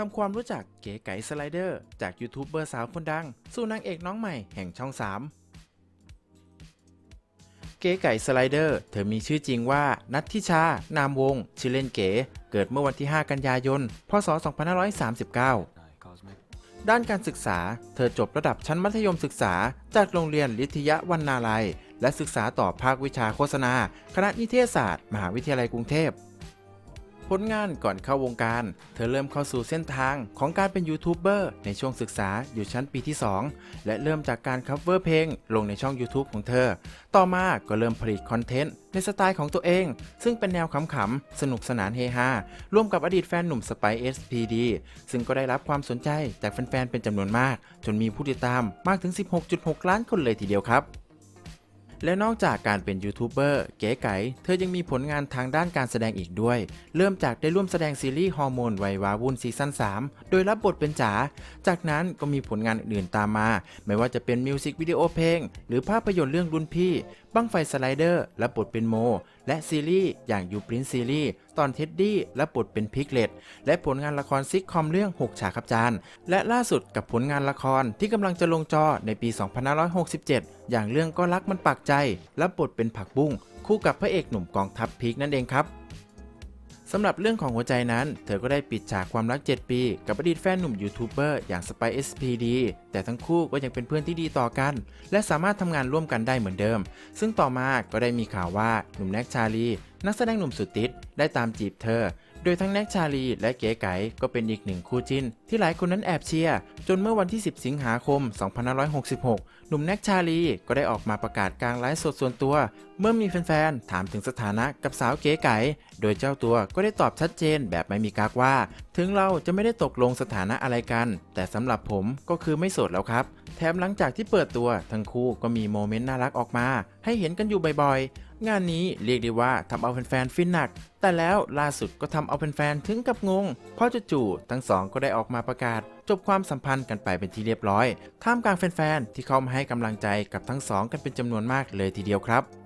ทำความรู้จักเก๋ไก๋สไลเดอร์จากยูทูบเบอร์สาวคนดัง สู่นางเอกน้องใหม่แห่งช่อง 3 เก๋ไก่สไลเดอร์ เธอมีชื่อจริงว่านัททิชา นามวงศ์ชื่อเล่นเก๋ เกิดเมื่อวันที่ 5 กันยายน พศ 2539ด้านการศึกษา เธอจบระดับชั้นมัธยมศึกษา จากโรงเรียนลิทยวันนาลัย และศึกษาต่อภาควิชาโฆษณา คณะนิเทศศาสตร์ มหาวิทยาลัยกรุงเทพ ผลงานก่อนเข้าวงการ เธอเริ่มเข้าสู่เส้นทางของการเป็นยูทูบเบอร์ในช่วงศึกษาอยู่ชั้นปีที่ 2 และเริ่มจากการคัฟเวอร์เพลง ลงในช่อง YouTube ของเธอ ต่อมาก็เริ่มผลิตคอนเทนต์ในสไตล์ของตัวเอง ซึ่งเป็นแนวขำๆ สนุกสนานเฮฮาร่วมกับอดีตแฟนหนุ่มสไปเอสพีดีซึ่งก็ได้รับความสนใจจากแฟนๆเป็นจำนวนมาก จนมีผู้ติดตามมากถึง 16.6 ล้านคนเลยทีเดียวครับ และนอกจากการเป็นยูทูบเบอร์เก๋ไก๋เธอยังมีผลงานทางด้านการแสดงอีกด้วย เริ่มจากได้ร่วมแสดงซีรีส์ฮอร์โมนวัยวาวุ่นซีซั่น3 โดยรับบทเป็นจ๋า จากนั้นก็มีผลงานอื่นๆตามมา ไม่ว่าจะเป็นมิวสิกวิดีโอเพลง หรือภาพยนตร์เรื่องรุ่นพี่ บั้งไฟสไลเดอร์และบทเป็นโม และซีรีส์อย่างยูปรินซีรีส์ตอนเท็ดดี้และบทเป็นพิกเลตและผลงานละครซิกคอมเรื่อง 6 ฉากครับจานและล่าสุดกับผลงานละครที่กำลังจะลงจอในปี 2567 อย่างเรื่องก็รักมันปากใจ และบทเป็นผักบุ้งคู่กับพระเอกหนุ่มกองทัพพีกนั่นเองครับ สำหรับเรื่องของหัวใจนั้น เธอก็ได้ปิดฉากความรัก 7 ปี กับอดีตแฟนหนุ่มยูทูบเบอร์อย่างสไปเอสพีดีแต่ทั้งคู่ก็ยังเป็นเพื่อนที่ดีต่อกัน และสามารถทำงานร่วมกันได้เหมือนเดิม ซึ่งต่อมาก็ได้มีข่าวว่าหนุ่มแน็กชาลี นักแสดงหนุ่มสุดติดได้ตามจีบเธอ โดยทั้งแน็กชาลีและเก๋ไก๋ก็เป็นอีกหนึ่งคู่จิ้น ที่หลายคนนั้นแอบเชียร์จนเมื่อวันที่ 10 สิงหาคม 2566 หนุ่มแน็กชาลีก็ได้ออกมาประกาศกลางไลฟ์สดส่วนตัว เมื่อมีแฟนๆ ถามถึงสถานะกับสาวเก๋ไก๋ โดยเจ้าตัวก็ได้ตอบชัดเจนแบบไม่มีกักว่า ถึงเราจะไม่ได้ตกลงสถานะอะไรกัน แต่สำหรับผมก็คือไม่โสดแล้วครับ แถมหลังจากที่เปิดตัวทั้งคู่ก็มีโมเมนต์น่ารักออกมา ให้เห็นกันอยู่บ่อยๆ งานนี้เรียกได้ว่าทำเอาแฟนๆฟินหนัก แต่แล้วล่าสุดก็ทำเอาแฟนๆถึงกับงง เพราะจู่ๆทั้งสองก็ได้ออกมาประกาศ จบความสัมพันธ์กันไปเป็นที่เรียบร้อย ท่ามกลางแฟนๆที่เข้ามาให้กำลังใจกับทั้งสองกันเป็นจำนวนมากเลยทีเดียวครับ